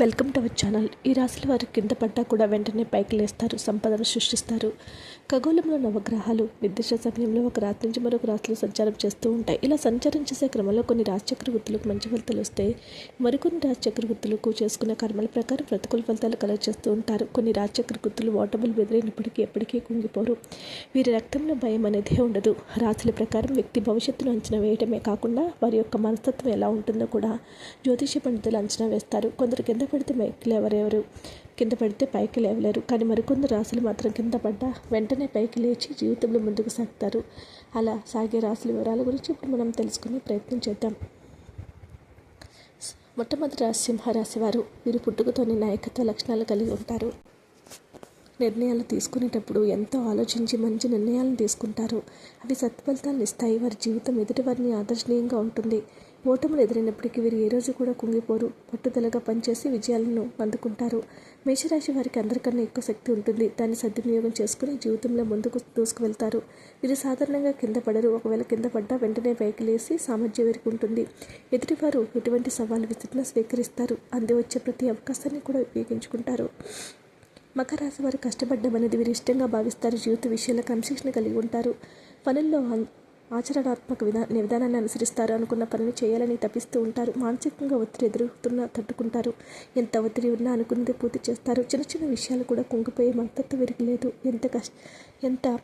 Welcome to our channel ఈ రాశుల వారు కింద పడ్డా కూడా వెంటనే పైకి లేస్తారు సంపదను సృష్టిస్తారు. ఖగోళంలో నవగ్రహాలు నిర్దిష్ట సమయంలో ఒక రాత్రి నుంచి మరొక రాశిలో సంచారం చేస్తూ ఉంటాయి. ఇలా సంచారం చేసే క్రమంలో కొన్ని రాశిచక్ర వృత్తులకు మంచి ఫలితాలు వస్తాయి మరికొన్ని రాశిచక్ర వృత్తులకు చేసుకున్న కర్మల ప్రకారం ప్రతికూల ఫలితాలు కలెక్ట్ చేస్తూ ఉంటారు. కొన్ని రాశిచక్ర వృత్తులు ఓటబుల్ బెదిరైనప్పటికీ ఎప్పటికీ కుంగిపోరు. వీరి రక్తంలో భయం అనేది ఉండదు. రాశుల ప్రకారం వ్యక్తి భవిష్యత్తును అంచనా వేయడమే కాకుండా వారి యొక్క మనస్తత్వం ఎలా ఉంటుందో కూడా జ్యోతిష పండితులు అంచనా వేస్తారు. కొందరు కింద పడితే పైకి లేవరెవరు? కింద పడితే పైకి లేవలేరు. కానీ మరికొందరు రాసులు మాత్రం కింద పడ్డా వెంటనే పైకి లేచి జీవితంలో ముందుకు సాగుతారు. అలా సాగే రాసుల వివరాల గురించి ఇప్పుడు మనం తెలుసుకునే ప్రయత్నం చేద్దాం. మొట్టమొదటి రాశి సింహరాశి వారు వీరు పుట్టుకతోని నాయకత్వ లక్షణాలు కలిగి ఉంటారు. నిర్ణయాలు తీసుకునేటప్పుడు ఎంతో ఆలోచించి మంచి నిర్ణయాలను తీసుకుంటారు. అవి సత్ఫలితాలను ఇస్తాయి. వారి జీవితం ఎదుటి వారిని ఆదర్శనీయంగా ఉంటుంది. ఓటములు ఎదురైనప్పటికీ వీరు ఏ రోజు కూడా కుంగిపోరు పట్టుదలగా పనిచేసి విజయాలను అందుకుంటారు. మేషరాశి వారికి అందరికన్నా ఎక్కువ శక్తి ఉంటుంది. దాన్ని సద్వినియోగం చేసుకుని జీవితంలో ముందుకు దూసుకువెళ్తారు. వీరు సాధారణంగా కింద పడరు. ఒకవేళ కింద పడ్డా వెంటనే పైకి లేసి సామర్థ్యం వీరికి ఉంటుంది. ఎదుటివారు ఎటువంటి సవాలు విసిరినా స్వీకరిస్తారు. అంది వచ్చే ప్రతి అవకాశాన్ని కూడా ఉపయోగించుకుంటారు. మకర రాశి వారు కష్టపడ్డం అనేది వీరు ఇష్టంగా భావిస్తారు. జీవిత విషయాల క్రమశిక్షణ కలిగి ఉంటారు. పనుల్లో ఆచరణాత్మక విధా విధానాన్ని అనుసరిస్తారు. అనుకున్న పనిని చేయాలని తప్పిస్తూ ఉంటారు. మానసికంగా ఒత్తిడి ఎదురుతున్నా తట్టుకుంటారు. ఎంత ఒత్తిడి ఉన్నా అనుకున్నది పూర్తి చేస్తారు. చిన్న చిన్న విషయాలు కూడా కుంగిపోయే మద్దతు వీరికి లేదు. ఎంత కష్ట ఎంత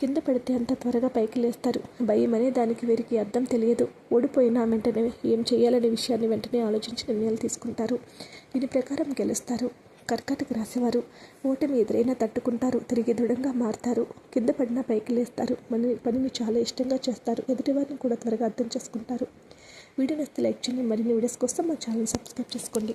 కింద పెడితే అంత త్వరగా పైకి లేస్తారు. భయం అనే దానికి వీరికి అర్థం తెలియదు. ఓడిపోయినా వెంటనే ఏం చేయాలనే విషయాన్ని వెంటనే ఆలోచించి నిర్ణయాలు తీసుకుంటారు. దీని ప్రకారం గెలుస్తారు. కర్కాటక రాసేవారు ఓటమి ఎదురైనా తట్టుకుంటారు తిరిగి దృఢంగా మారుతారు కింద పడినా పైకి లేస్తారు మన పనిని చాలా ఇష్టంగా చేస్తారు ఎదుటివారిని కూడా త్వరగా అర్థం చేసుకుంటారు. వీడియో నస్తే లైక్ చేయండి మరిన్ని వీడియోస్ కోసం మా ఛానల్ సబ్స్క్రైబ్ చేసుకోండి.